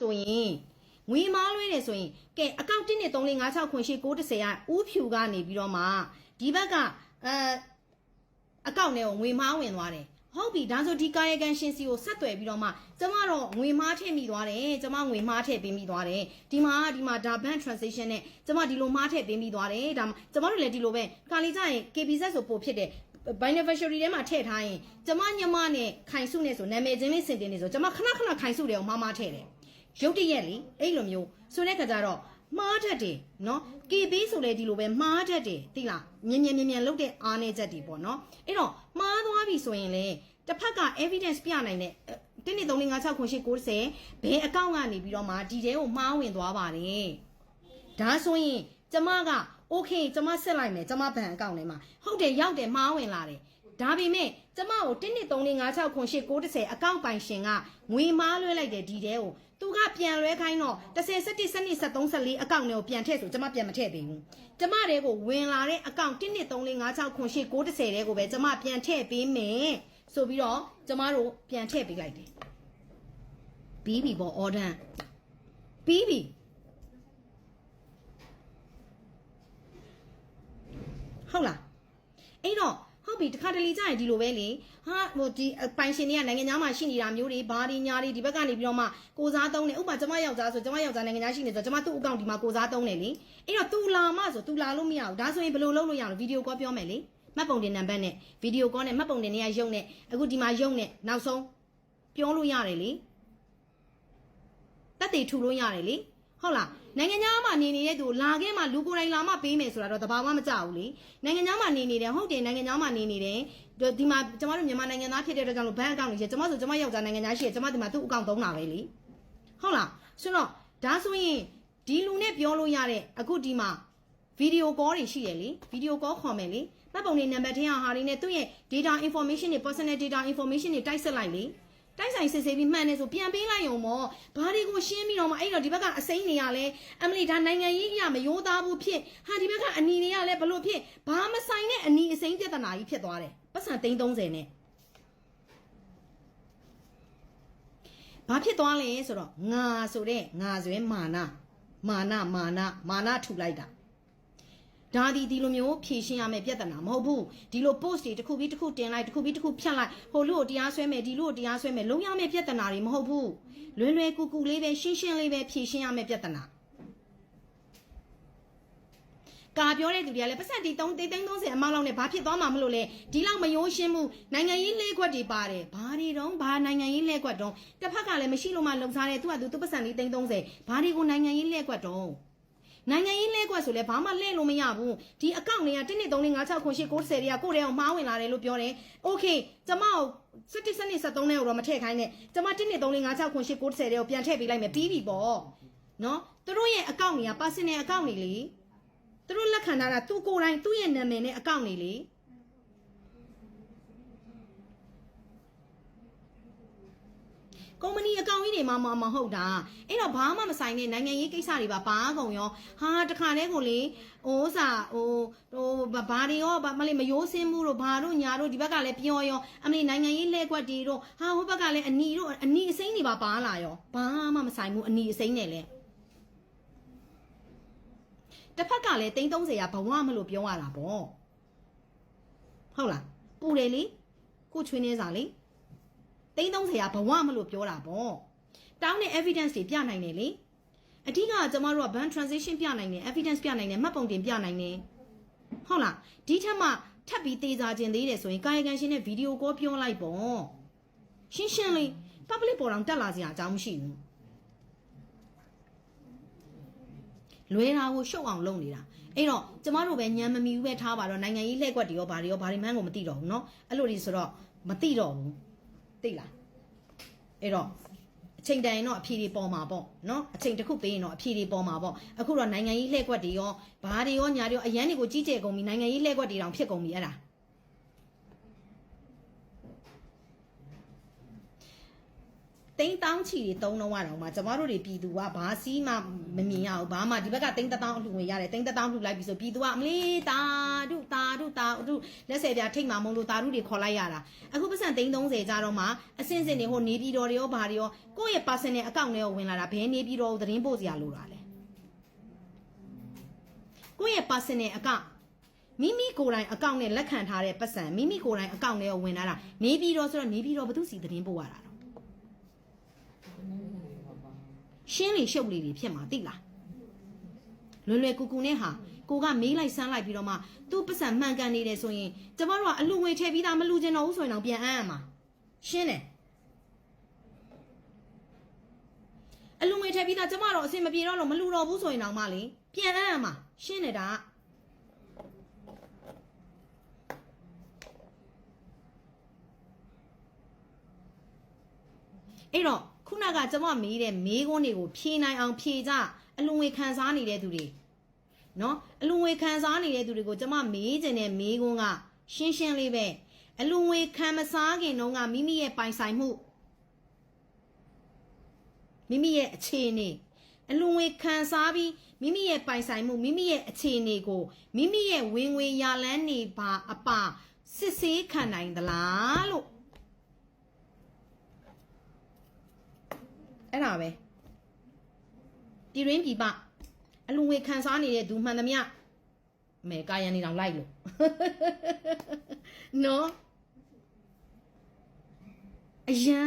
ဆိုရင်ငွေမားလွှဲတယ်ဆိုရင်ကဲအကောင့်1နဲ့3 4 5 6 9 10 9 10ကဥဖြူကနေပြီးတော့မှဒီဘက်ကအဲအကောင့်ထဲကိုငွေမားဝင်သွားတယ်ဟုတ်ပြီဒါဆိုဒီကာယကံရှင်စီကိုဆက်သွယ်ပြီးတော့မှကျမတော့ငွေမားထည့်မိသွားတယ်ကျမငွေမားထည့်ပေးမိသွားတယ်ဒီမှာဒီမှာဒါ bank transaction နဲ့ကျမဒီလိုမားထည့်ပေးမိသွားတယ်ဒါကျမတို့လည်းဒီလိုပဲခါလေးကြရင် KBZ ဆိုပို့ဖြစ်တယ် beneficiary ထဲမှာထည့်ထားရင်ကျမညမနဲ့ခိုင်စုနဲ့ဆိုနာမည်ချင်းလေးစင်တင်နေဆိုကျမခဏခဏခိုင်စုတယ်ကိုမမထည့်တယ် ရုတ်တရက်လေအဲ့လိုမျိုးဆိုတဲ့ခါကျတော့မှားတတ်တယ်နော် KB ဆိုလဲဒီလိုပဲမှားတတ်တယ်သိလားမြင်မြင်မြင်မြင်လုပ်တဲ့အားနေချက်တွေပေါ့နော်အဲ့တော့မှားသွားပြီဆိုရင်လေတစ်ဖက်က evidence ပြနိုင်တဲ့တင်းနေ3 5 6 9 10 90ဘယ်အကောင့်ကနေပြီးတော့မှဒီတဲကိုမှားဝင်သွားပါတယ်ဒါဆိုရင်ကျမက okay ကျမဆက်လိုက်မယ်ကျမဘဏ်အကောင့်ထဲမှာဟုတ်တယ်ရောက်တယ်မှားဝင်လာတယ်ဒါပေမဲ့ကျမကို1 2 3 4 5 6 9 10 90အကောင့်ပိုင်ရှင်ကငွေမားလွှဲလိုက်တယ်ဒီတဲကို သူကပြန်လွှဲခိုင်းတော့10 17 12 13 14အကောင့်တွေကိုပြန်ထည့်ဆိုကျမပြန်မထည့်သေးဘူးကျမတဲကိုဝင်လာတဲ့အကောင့်1 2 3 4 5 6 9 10 90တဲကိုပဲကျမပြန်ထည့်ပေးမယ်ဆိုပြီးတော့ကျမတို့ပြန်ထည့်ပေးလိုက်တယ်ပြီးပြီပေါ့ order ပြီးပြီဟုတ်လားအဲ့တော့ ဟုတ်ပြီတခါတလေကြာရင်ဒီလိုပဲလေဟာဟိုဒီပိုင်ရှင်တွေကနိုင်ငံသားမှာရှိနေတာမျိုးတွေဘာတွေညာတွေဒီဘက်ကနေပြီးတော့မှကိုစားသုံးတယ်ဥပမာကျမယောက်ျားဆိုကျမယောက်ျားနိုင်ငံသားရှိနေဆိုကျမသူ့အကောင့်ဒီမှာကိုစားသုံးတယ်လေအဲ့တော့ तू လာမှဆို तू လာလို့မရဘူးဒါဆိုရင်ဘယ်လိုလုပ်လို့ရအောင်ဗီဒီယိုကောပြောမယ်လေမှတ်ပုံတင်နံပါတ်နဲ့ဗီဒီယိုကောနဲ့မှတ်ပုံတင်နေရရုပ်နဲ့အခုဒီမှာရုပ်နဲ့နောက်ဆုံးပြောလို့ရတယ်လေတက်တေထူလို့ရတယ်လေ ဟုတ်လားနိုင်ငံသားမှာနေနေတဲ့သူလာခဲ့မှလူကိုယ်တိုင်လာမှပေးမယ်ဆိုတာတော့တဘာမှမကြဘူးလေနိုင်ငံသားမှာနေနေတယ်ဟုတ်တယ်နိုင်ငံသားမှာနေနေတယ်ဒီမှာကျမတို့မြန်မာနိုင်ငံသားဖြစ်တဲ့အတွက်ကြောင့်လို့ဘဏ်အကောင့်တွေရှိကျမဆိုကျမယောက်ျားနိုင်ငံသားရှိရကျမဒီမှာသူ့အကောင့်သုံးတာပဲလေဟုတ်လားဆိုတော့ဒါဆိုရင်ဒီလူနဲ့ပြောလို့ရတဲ့အခုဒီမှာဗီဒီယိုကောတွေရှိရလေဗီဒီယိုကောခေါ်မယ်လေမှတ်ပုံတွေနံပါတ်ထင်းဟာတွေနဲ့သူ့ရဲ့ data information တွေ personal data information တွေတိုက်ဆက်လိုက်လေ တိုက်ဆိုင်စစ်ဆေးပြီးမှန်တယ်ဆိုပြန်ပေးလိုက်ရုံပေါ့ဘာတွေကိုရှင်းပြီးတော့မှအဲ့တော့ဒီဘက်ကအစိမ်းနေရလဲအမလီဒါနိုင်ငံရေးအရာမရိုးသားဘူးဖြစ်ဟာဒီဘက်ကအနီတွေကလည်းဘလို့ဖြစ်ဘာမဆိုင်တဲ့အနီအစိမ်းပြဿနာကြီးဖြစ်သွားတယ်ပတ်စံ330နဲ့ဘာဖြစ်သွားလဲဆိုတော့ငါဆိုတဲ့ငါဆိုရင်မာနမာနမာနမာနထုလိုက်တာ ဒါဒီဒီလိုမျိုးဖြည့်ရှင်းရမယ့်ပြဿနာမဟုတ်ဘူးဒီလို post တွေတစ်ခုပြီးတစ်ခုတင်လိုက်တစ်ခုပြီးတစ်ခုဖြတ်လိုက်ဟိုလူကိုတရားစွဲမယ်ဒီလူကိုတရားစွဲမယ်လုံးရမယ့်ပြဿနာတွေမဟုတ်ဘူးလွယ်လွယ်ကူကူလေးပဲရှင်းရှင်းလေးပဲဖြည့်ရှင်းရမယ့်ပြဿနာကာပြောတဲ့သူတွေကလည်းပတ်စံတီ3သိန်း30အမောက်လောက်နဲ့ဘာဖြစ်သွားမှာမလို့လဲဒီလောက်မယိုးရှင်းမှုနိုင်ငံရေးလဲခွက်တွေပါတယ်ဘာတွေတော့ဘာနိုင်ငံရေးလဲခွက်တော့တစ်ဖက်ကလည်းမရှိလို့မှလုံစားတယ်သူကသူသူပတ်စံတီသိန်း30ဘာတွေကိုနိုင်ငံရေးလဲခွက်တော့ နိုင်ငံရေးလဲကွက်ဆိုလဲဘာမှလဲလို့မရဘူးဒီအကောင့်တွေက1 2 3 4 5 6 9 10 90တွေကကိုယ့်ထဲအောင်မှားဝင်လာတယ်လို့ပြောတယ်โอเคကျမကို17စနစ်73နဲ့တော့မထည့်ခိုင်းနဲ့ကျမ1 2 3 4 5 6 9 10 90တွေကိုပြန်ထည့်ပေးလိုက်မယ်ပြီးပြီပေါ့နော်သူတို့ရဲ့အကောင့်တွေက personal အကောင့်တွေလေသူတို့လက်ခံထားတာသူကိုယ်တိုင်သူ့ရဲ့နာမည်နဲ့အကောင့်တွေလေ ကုမ္ပဏီအကောင့်ကြီးတွေမှမမဟုတ်တာအဲ့တော့ဘာမှမဆိုင်တဲ့နိုင်ငံရေးကိစ္စတွေပါဘာကုန်ရောဟာတခါတည်းကိုလေဟိုစာဟိုဟိုဘာတွေရောဘာမလေးမယိုးစင်းမှုတို့ဘာတို့ညာတို့ဒီဘက်ကလည်းပြောရောအမလေးနိုင်ငံရေးလဲကွက်တွေတို့ဟာဟိုဘက်ကလည်းအနီတို့အနီအစိမ့်တွေပါပါလာရောဘာမှမဆိုင်ဘူးအနီအစိမ့်နဲ့လဲတစ်ဖက်ကလည်း330ရာဘဝမလို့ပြောရတာပေါ့ဟုတ်လားပူတယ်လေကိုချွေးနေစားလေ 330ရာဘဝမလို့ပြောတာပေါ့တောင်းတဲ့ evidence တွေပြနိုင်တယ်လေအဓိကကျမတို့က ban transition ပြနိုင်တယ် evidence ပြနိုင်တယ်မှတ်ပုံတင်ပြနိုင်တယ်ဟုတ်လားဒီထက်မှထပ်ပြီးသေးစားခြင်းသေးတယ်ဆိုရင်ကာယကံရှင်နဲ့ဗီဒီယိုကောပြောလိုက်ပေါ့ရှင်းရှင်းလေး public ပေါ်တော့တက်လာစရာအကြောင်းမရှိဘူးလွဲတာကိုရှုပ်အောင်လုပ်နေတာအဲ့တော့ကျမတို့ပဲညံမမီဘူးပဲထားပါတော့နိုင်ငံရေးလှည့်ကွက်တွေရောဘာတွေရောဘာတွေမှန်းကိုမသိတော့ဘူးเนาะအဲ့လိုတွေဆိုတော့မသိတော့ဘူး သိလားအဲ့တော့အချိန်တန်ရင်တော့အဖြေတွေပေါ်မှာပေါ့နော်အချိန်တစ်ခုပေးရင်တော့အဖြေတွေပေါ်မှာပေါ့အခုတော့နိုင်ငံရေးလှည့်ကွက်တွေရောဘာတွေရောညာတွေရောအရန်တွေကိုကြီးကျယ်ကုန်ပြီနိုင်ငံရေးလှည့်ကွက်တွေတောင်ဖြစ်ကုန်ပြီအဲ့ဒါ330 တိန်းတောင်းချီတွေတုံးတော့တော့မှကျမတို့တွေပြည်သူကဘာစီးမှမမြင်ရဘူးဘာမှဒီဘက်ကတိန်းတတောင်းအလှငွေရတယ်တိန်းတတောင်းလှူလိုက်ပြီဆိုပြည်သူကအမလေးတာဒုတာဒုတာဒုလက်ဆယ်ပြထိတ်မှမုံလို့တာဒုတွေခေါ်လိုက်ရတာအခုပတ်စံတိန်း30ကြတော့မှအစင်းစင်းတွေဟိုနေပြည်တော်တွေရောဘာတွေရောကိုယ့်ရဲ့ personal account ထဲကိုဝင်လာတာဘယ်နေပြည်တော်ကိုသတင်းပို့စရာလိုတာလဲကိုယ့်ရဲ့ personal account မိမိကိုယ်တိုင်အကောင့်နဲ့လက်ခံထားတဲ့ပတ်စံမိမိကိုယ်တိုင်အကောင့်ထဲကိုဝင်လာတာနေပြည်တော်ဆိုတော့နေပြည်တော်ဘသူစီသတင်းပို့ရတာတော့ ရှင်းလေရှုပ်လေတွေဖြစ်မှာသိလားလွယ်လွယ်ကူကူနဲ့ဟာကိုကမေးလိုက်ဆန်းလိုက်ပြီးတော့မှသူ့ပတ်စံမှန်ကန်နေတယ်ဆိုရင်ကျမတို့ကအလူငွေထည့်ပြီးသားမလူချင်တော့ဘူးဆိုရင်တော့ပြန်အမ်းရမှာရှင်းတယ်အလူငွေထည့်ပြီးသားကျမတို့အဆင်မပြေတော့လို့မလူတော့ဘူးဆိုရင်တော့မှလေပြန်အမ်းရမှာရှင်းတယ်ဒါကအဲ့တော့ ခုနကကျွန်မမေးတဲ့မေးခွန်းတွေကိုဖြေနိုင်အောင်ဖြေကြအလွန်ဝေခံစားနေတဲ့သူတွေနော်အလွန်ဝေခံစားနေတဲ့သူတွေကိုကျွန်မမေးခြင်းတဲ့မေးခွန်းကရှင်းရှင်းလေးပဲအလွန်ဝေခံမစားခင်တုန်းကမိမိရဲ့ပိုင်ဆိုင်မှုမိမိရဲ့အခြေအနေအလွန်ဝေခံစားပြီးမိမိရဲ့ပိုင်ဆိုင်မှုမိမိရဲ့အခြေအနေကိုမိမိရဲ့ဝင်ငွေရလန်းနေပါအပါစစ်ဆေးခံနိုင်သလားလို့ အဲ့ဒါပဲပြည်ရင်းပြည်ပအလူငွေခံစားနေတဲ့သူမှန်သမျှမဲကာယံနေတောင်လိုက်လို့နော်အယံ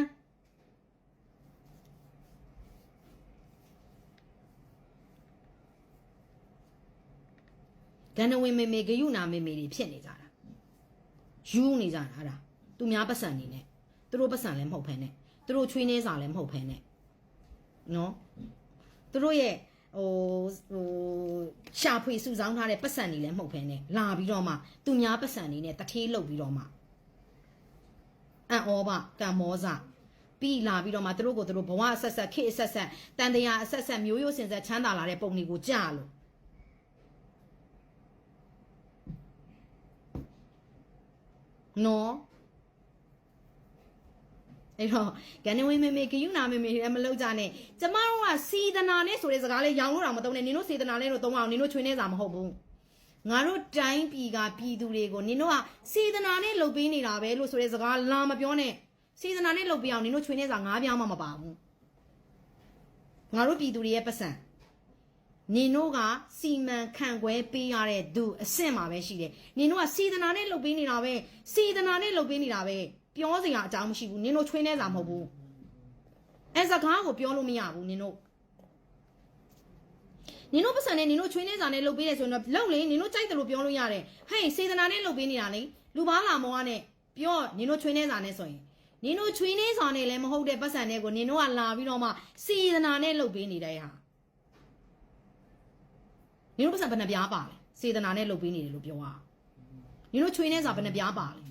ဒန်နဝင်မေမေဂယုနာမေမေတွေဖြစ်နေကြတာယူနေကြတာအဲ့ဒါသူများပတ်စံနေနဲ့သူတို့ပတ်စံလည်းမဟုတ်ဖ ೇನೆ သူတို့ချွေးနေစာလည်းမဟုတ်ဖ ೇನೆ နော်သူတို့ရဲ့ဟိုဟိုရှာဖွေစုဆောင်းထားတဲ့ပတ်စံတွေလည်းမဟုတ်ဖ ೇನೆ လာပြီးတော့မှသူများပတ်စံတွေနဲ့တထေးလုတ်ပြီးတော့မှအံ့ဩပါကံမောစပြီးလာပြီးတော့မှသူတို့ကိုသူတို့ဘဝအဆက်ဆက်ခေတ်အဆက်ဆက်တန်တရားအဆက်ဆက်မျိုးရိုးစင်ဆက်ချမ်းသာလာတဲ့ပုံတွေကိုကြလို့နော် အဲ့တော့ကနေဝင်းမေမေဂယုနာမေမေလည်းမလောက်ကြနဲ့ကျမတို့ကစီဒနာနဲ့ဆိုတဲ့စကားလေးရောင်လို့တော့မသုံးနဲ့နင်တို့စေဒနာနဲ့တော့သုံးအောင်နင်တို့ချွေးနေစာမဟုတ်ဘူးငါတို့တိုင်းပြည်ကပြည်သူတွေကိုနင်တို့ကစေဒနာနဲ့လှုပ်ပေးနေတာပဲလို့ဆိုတဲ့စကားလာမပြောနဲ့စေဒနာနဲ့လှုပ်ပေးအောင်နင်တို့ချွေးနေစာငါးပြားမှမပါဘူးငါတို့ပြည်သူတွေရဲ့ပတ်စံနင်တို့ကစီမံခန့်ခွဲပေးရတဲ့သူအဆင့်မှာပဲရှိတယ်နင်တို့ကစေဒနာနဲ့လှုပ်ပေးနေတာပဲစေဒနာနဲ့လှုပ်ပေးနေတာပဲ ပြောစရာအကြောင်းမရှိဘူးနင်တို့ချွေးနေစာမဟုတ်ဘူးအဲစကားကိုပြောလို့မရဘူးနင်တို့နင်တို့ပတ်စံနဲ့နင်တို့ချွေးနေစာနဲ့လှုပ်ပေးတယ်ဆိုရင်တော့လုံလေနင်တို့ကြိုက်တယ်လို့ပြောလို့ရတယ်ဟဲ့စေဒနာနဲ့လှုပ်ပေးနေတာလေလူပါလာမောကနဲ့ပြောနင်တို့ချွေးနေစာနဲ့ဆိုရင်နင်တို့ချွေးနေစာနဲ့လည်းမဟုတ်တဲ့ပတ်စံနဲ့ကိုနင်တို့ကလာပြီးတော့မှစေဒနာနဲ့လှုပ်ပေးနေတဲ့ဟာနင်တို့ပတ်စံဘယ်နှပြားပါလဲစေဒနာနဲ့လှုပ်ပေးနေတယ်လို့ပြောတာနင်တို့ချွေးနေစာဘယ်နှပြားပါလဲ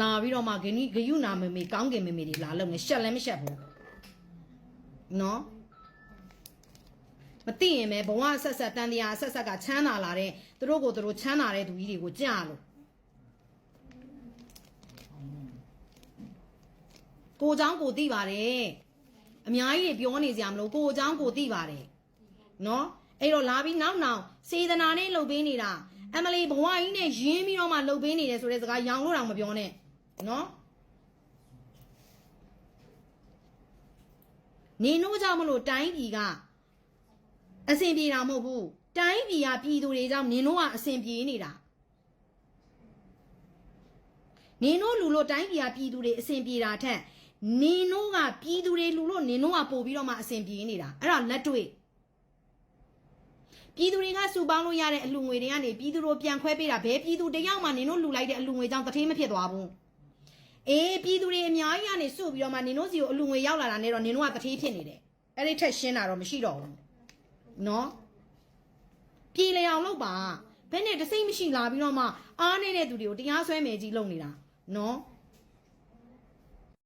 လာပြီးတော့မှဂနိဂယုနာမေမေကောင်းကင်မေမေတွေလာလုံနေရှက်လည်းမရှက်ဘူးနော်မသိရင်ပဲဘဝဆက်ဆက်တန်တရားဆက်ဆက်ကချမ်းသာလာတဲ့သူတို့ကိုသူတို့ချမ်းသာတဲ့သူကြီးတွေကိုကြားလို့ကိုเจ้าကိုသိပါတယ်အများကြီးတွေပြောနေကြမလို့ကိုเจ้าကိုသိပါတယ်နော်အဲ့တော့လာပြီးနောက်နောက်စေတနာနဲ့လှုပ်ပေးနေတာအမလီဘဝကြီးနဲ့ရင်းပြီးတော့မှလှုပ်ပေးနေတယ်ဆိုတဲ့စကားရောင်လို့တော့မပြောနဲ့ နော်နေနိုးကြောင့်မလို့တိုင်းပြည်ကအဆင်ပြေတာမဟုတ်ဘူးတိုင်းပြည်ကပြည်သူတွေကြောင့်နင်တို့ကအဆင်ပြေနေတာနင်တို့လူလို့တိုင်းပြည်ကပြည်သူတွေအဆင်ပြေတာထက်နင်တို့ကပြည်သူတွေလူလို့နင်တို့ကပို့ပြီးတော့မှအဆင်ပြေနေတာအဲ့ဒါလက်တွေ့ပြည်သူတွေကစုပေါင်းလို့ရတဲ့အလှငွေတွေကနေပြည်သူတို့ပြန်ခွဲပေးတာဘယ်ပြည်သူတယောက်မှနင်တို့လူလိုက်တဲ့အလှငွေကြောင့်တထေးမဖြစ်သွားဘူး အေးပြည်သူတွေအများကြီးကနေစုပြီးတော့မှနင်တို့စီကိုအလှငွေရောက်လာတာနဲ့တော့နင်တို့ကတထေးဖြစ်နေတယ်အဲ့ဒီထက်ရှင်းတာတော့မရှိတော့ဘူးနော်ပြေလည်အောင်လုပ်ပါဘယ်နဲ့တစိမ့်မရှိလာပြီးတော့မှအားနေတဲ့သူတွေကိုတရားစွဲမယ်ကြီးလုပ်နေတာနော်